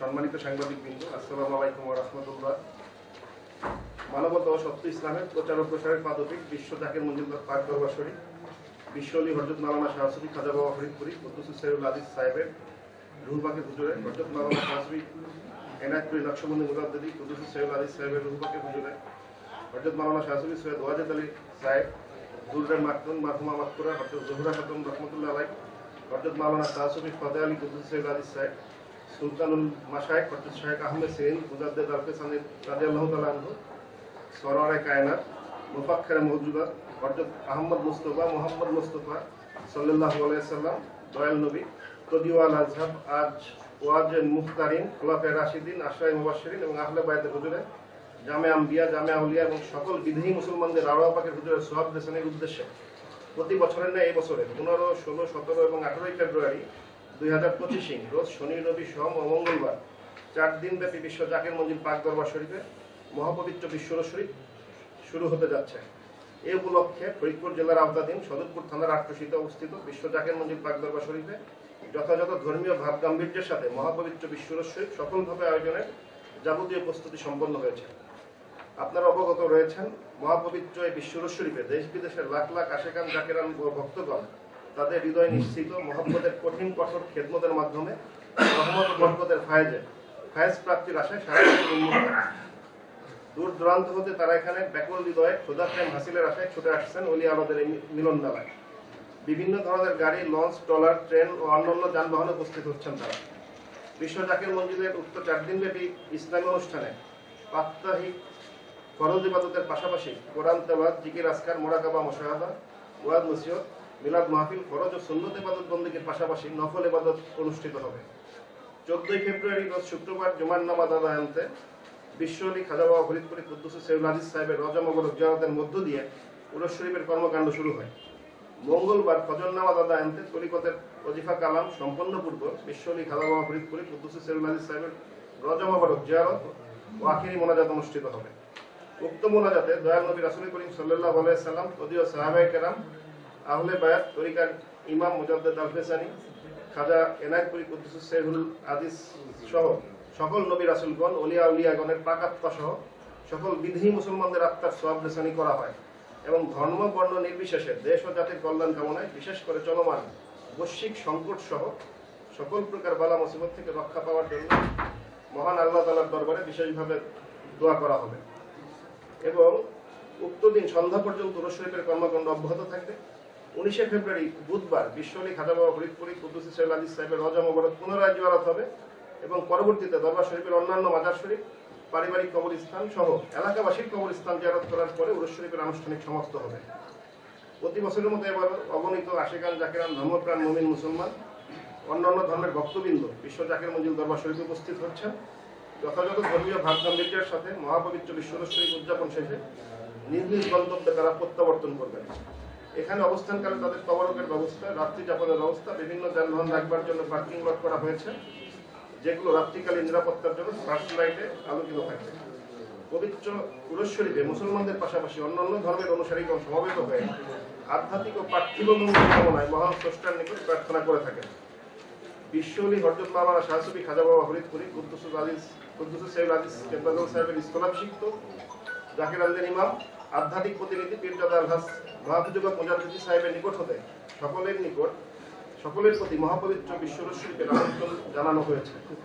সম্মানিত সাংবাদিক বিন্দু আসসালামু আলাইকুম রহমতুল্লাহ। মানবতা ও সত্য ইসলামের প্রচার ও প্রসারের পাদবিক বিশ্ব জাকের মঞ্জুরদার পাক দরবার শরীফ। বিশ্ব অলি হরজত মালানা শাহসুফি খাজা বাবা ফরিদপুরি কুদ্দুস সাইরুল আজিজ সাহেবের রুহবাকে হুজুরে হরজত মালানা শাহসুফি এনায়তপুরি নকশবন্দি মুজাদ্দিদি কুদ্দুস সাইরুল আজিজ সাহেবের রুহবাকে হুজুরে হরজত মালানা শাহসুফি সৈয়দ ওয়াজেদ আলী সাহেব দুর্রের মাকতুন মাহমুমা মাকতুরা হরজত জহুরা খাতুন রহমতুল্লাহ আলাই হরজত মাওলানা আলী সৈয়দ আলী সাহেব, সুলতানুল মাশায়েখ হরজত শাহেখ আহমেদ সেন মুজাদ্দেদ আলফেস আলী রাদিয়াল্লাহু তাআলা আনহু, সরওয়ারে কায়নাত মুফাক্খির মওজুদা হরজত আহমদ মুস্তফা, মোহাম্মদ মুস্তফা সাল্লাল্লাহু আলাইহি সাল্লাম দয়াল নবী, তদিওয়াল আজহাব, আজ ওয়াজ মুখতারিন খোলাফে রাশিদিন আশরাই মুবাশশিরিন এবং আহলে বাইতের হুজুরে জামে আম্বিয়া জামে আউলিয়া এবং সকল বিদেহী মুসলমানদের আরোয়া পাকের হুজুরের সোয়াব দেশনের উদ্দেশ্যে প্রতি বছরের ন্যায় এই বছরে পনেরো, ষোলো, সতেরো এবং আঠারোই ফেব্রুয়ারি দুই হাজার পঁচিশে রোজ শনি, রবি, সোম ও মঙ্গলবার চার দিনব্যাপী বিশ্ব জাকের মঞ্জিল পাক দরবার শরীফে মহাপবিত্র বিশ্বর শরীফ শুরু হতে যাচ্ছে। এই উপলক্ষে ফরিদপুর জেলার আওতাধীন সদরপুর থানার আট্রসিতে অবস্থিত বিশ্ব জাকের মঞ্জিল পাক দরবার শরীফে যথাযথ ধর্মীয় ভাব গাম্ভীর্যের সাথে মহাপবিত্র বিশ্বর শরীফ সফলভাবে আয়োজনের যাবতীয় প্রস্তুতি সম্পন্ন হয়েছে। আপনারা অবগত রয়েছেন, মহাপবিত্র এই বিশ্বর শরীফে দেশ বিদেশের লাখ লাখ আশেকান জাকেরান ভক্তগণ তাদের হৃদয় নিশ্চিত মহব্বতের কঠিন কঠোর খেদমতের মাধ্যমে ফায়েজে, ফায়েজ প্রাপ্তির আশায় সারা দূর দূরান্ত হতে তারা এখানে ব্যাকুল হৃদয়ে খোদা প্রেম হাসিলের আশায় ছুটে আসছেন অলি আলাদের এই মিলন বিভিন্ন ধরনের গাড়ি, লঞ্চ, ট্রলার, ট্রেন ও অন্যান্য যানবাহনে উপস্থিত হচ্ছেন তারা। বিশ্ব জাকির মসজিদের উক্ত চার দিনব্যাপী ইসলামী অনুষ্ঠানে প্রাত্যহিক ফরজ ইবাদতের পাশাপাশি কোরআন, তেলাওয়াত, জিকির আসকার মোরাকাবা, মুশাহাদা, ওয়াদ, নসিহত, মিলাদ, মাহফিল, ফরজ ও সুন্নত ইবাদত বন্দীকের পাশাপাশি নফল ইবাদত অনুষ্ঠিত হবে। চোদ্দই ফেব্রুয়ারি, রোজ শুক্রবার জুমার নামাজ আদায়ন্তে বিশ্ব আলী খাজা বাবা ফরিদপুরি কুদ্দুস সৈয়দ আজিজ সাহেবের রজা মোবারক জিয়ারতের মধ্য দিয়ে উরস শরীফের কর্মকাণ্ড শুরু হয়। মঙ্গলবার ফজর নামাজ আদায়ন্তে তরিকতের ওজিফা কালাম সম্পন্ন পূর্ব বিশ্ব আলী খাজা বাবা ফরিদপুরি কুদ্দুস সৈয়দ আজিজ সাহেবের রজা মোবারক জিয়ারত ও আখিরি মোনাজাত অনুষ্ঠিত হবে। উক্ত মোনাজাতে দয়াল নবী রাসুল করিম সাল্লাহ সাল্লাম তদীয় সাহাবাই কেরাম, আহলে বায়াত তরিকার ইমাম মুজাদ্দেদ আলফেসানি, খাজা এনায়তপুরি কুদ্দুস সেহুল আদিস সহ সকল নবী রাসুলগণ অলিয়া উলিয়াগণের প্রাকাত্মা সহ সকল বিধি মুসলমানদের আত্মার সব রেসানি করা হয় এবং ধর্ম, বর্ণ নির্বিশেষে দেশ ও জাতির কল্যাণ কামনায় বিশেষ করে চলমান বৈশ্বিক সংকট সহ সকল প্রকার বালা মুসিবত থেকে রক্ষা পাওয়ার জন্য মহান আল্লাহ তালার দরবারে বিশেষভাবে দোয়া করা হবে। এবং উক্ত দিন সন্ধ্যা পর্যন্ত শরীফের কর্মকাণ্ড অব্যাহত থাকবে। উনিশে ফেব্রুয়ারি বুধবার বিশ্বলী খাজা বাবা ফরিদপুরি কুদ্দুসি সৈয়দ আলী সাহেবের রজা মোবারক পুনরায় জিয়ারত হবে এবং পরবর্তীতে দরবার শরীফের অন্যান্য মাজার শরীফ, পারিবারিক কবরস্থান সহ এলাকাবাসীর কবরস্থান জিয়ারত করার পরে উরস শরীফের আনুষ্ঠানিক সমাপ্ত হবে। প্রতি বছরের মতো এবার অগণিত আশেকান, জাকেরান, ধর্মপ্রাণ, মমিন, মুসলমান, অন্যান্য ধর্মের ভক্তবৃন্দ বিশ্ব জাকের মঞ্জিল দরবার শরীফে উপস্থিত হচ্ছেন। যথাযথ ধর্মীয় ভাব গাম্ভীর্যের সাথে মহাপবিত্র বিশ্বরস শরীফ উদযাপন শেষে নিজ নিজ গন্তব্যে তারা প্রত্যাবর্তন করবেন। এখানে অবস্থানকালে তাদের তবরকের ব্যবস্থা, রাত্রি যাপনের ব্যবস্থা, বিভিন্ন যানবাহন রাখবার জন্য পার্কিং লট করা হয়েছে, যেগুলো রাত্রিকালীন নিরাপত্তার জন্য ফার্স্ট লাইটে আলোকিত থাকবে পবিত্র পুরুষ শরীফে মুসলমানদের পাশাপাশি অন্যান্য ধর্মের অনুসারীগণ সমবেত হয়ে আধ্যাত্মিক ও পার্থিব মঙ্গল কামনায় মহান নিকট প্রার্থনা করে থাকেন। বিশ্বলী হরজত বাবা শাহসুফি খাজা বাবা ফরিদপুরি কুদ্দুসুল আজিজ কুদ্দুসুল সাহেব আজিজ কেন্দ্রাজল সাহেবের স্থলাভিষিক্ত জাকির আলদের ইমাম, আধ্যাত্মিক প্রতিনিধি পীরজাদা আলহাস মহাপুজুবা প্রজাপতি সাহেবের নিকট হতে সকলের নিকট, সকলের প্রতি মহাপবিত্র বিশ্বরশ্রীকে আমন্ত্রণ জানানো হয়েছে।